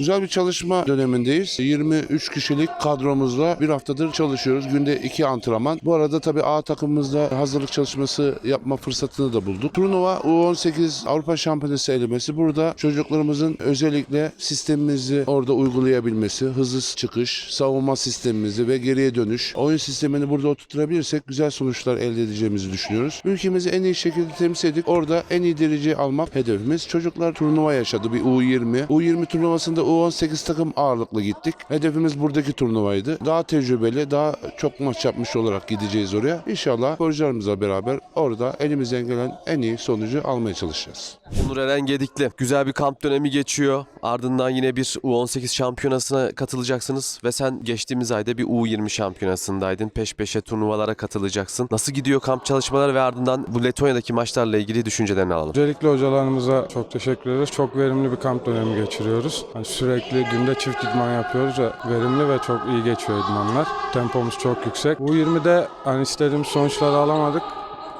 Güzel bir çalışma dönemindeyiz. 23 kişilik kadromuzla bir haftadır çalışıyoruz. Günde iki antrenman. Bu arada tabii A takımımızda hazırlık çalışması yapma fırsatını da bulduk. Turnuva U18 Avrupa Şampiyonası elemesi. Burada çocuklarımızın özellikle sistemimizi orada uygulayabilmesi, hızlı çıkış, savunma sistemimizi ve geriye dönüş, oyun sistemini burada oturtturabilirsek güzel sonuçlar elde edeceğimizi düşünüyoruz. Ülkemizi en iyi şekilde temsil edip orada en iyi derece almak hedefimiz. Çocuklar turnuva yaşadı bir U20. U20 turnuvasında U18 takım ağırlıklı gittik. Hedefimiz buradaki turnuvaydı. Daha tecrübeli, daha çok maç yapmış olarak gideceğiz oraya. İnşallah sporcularımızla beraber orada elimizden gelen en iyi sonucu almaya çalışacağız. Onur Eren Gedikli. Güzel bir kamp dönemi geçiyor. Ardından yine bir U18 şampiyonasına katılacaksınız ve sen geçtiğimiz ayda bir U20 şampiyonasındaydın. Peş peşe turnuvalara katılacaksın. Nasıl gidiyor kamp çalışmaları ve ardından bu Letonya'daki maçlarla ilgili düşüncelerini alalım. Öncelikle hocalarımıza çok teşekkür ederiz. Çok verimli bir kamp dönemi geçiriyoruz. Hani sürekli günde çift idman yapıyoruz ve verimli ve çok iyi geçiyor idmanlar. Tempomuz çok yüksek. U20'de hani istediğimiz sonuçları alamadık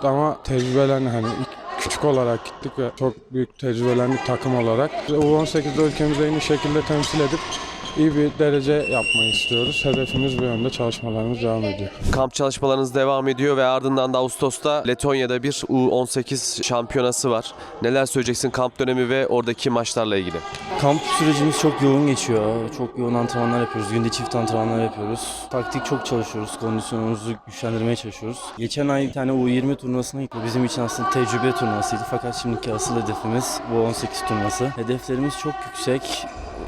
ama tecrübelerini hani küçük olarak gittik ve çok büyük tecrübelendik takım olarak. U18'de ülkemizi en iyi şekilde temsil edip iyi bir derece yapmayı istiyoruz. Hedefimiz bu yönde çalışmalarımız devam ediyor. Kamp çalışmalarınız devam ediyor ve ardından da Ağustos'ta Letonya'da bir U18 şampiyonası var. Neler söyleyeceksin kamp dönemi ve oradaki maçlarla ilgili? Kamp sürecimiz çok yoğun geçiyor. Çok yoğun antrenmanlar yapıyoruz. Günde çift antrenmanlar yapıyoruz. Taktik çok çalışıyoruz. Kondisyonumuzu güçlendirmeye çalışıyoruz. Geçen ay bir tane U20 turnuvasına gittik. Bizim için aslında tecrübe turnuvasıydı. Fakat şimdiki asıl hedefimiz U18 turnuvası. Hedeflerimiz çok yüksek.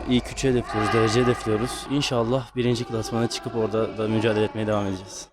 İlk üçe hedefliyoruz, derece hedefliyoruz. İnşallah birinci klasmana çıkıp orada da mücadele etmeye devam edeceğiz.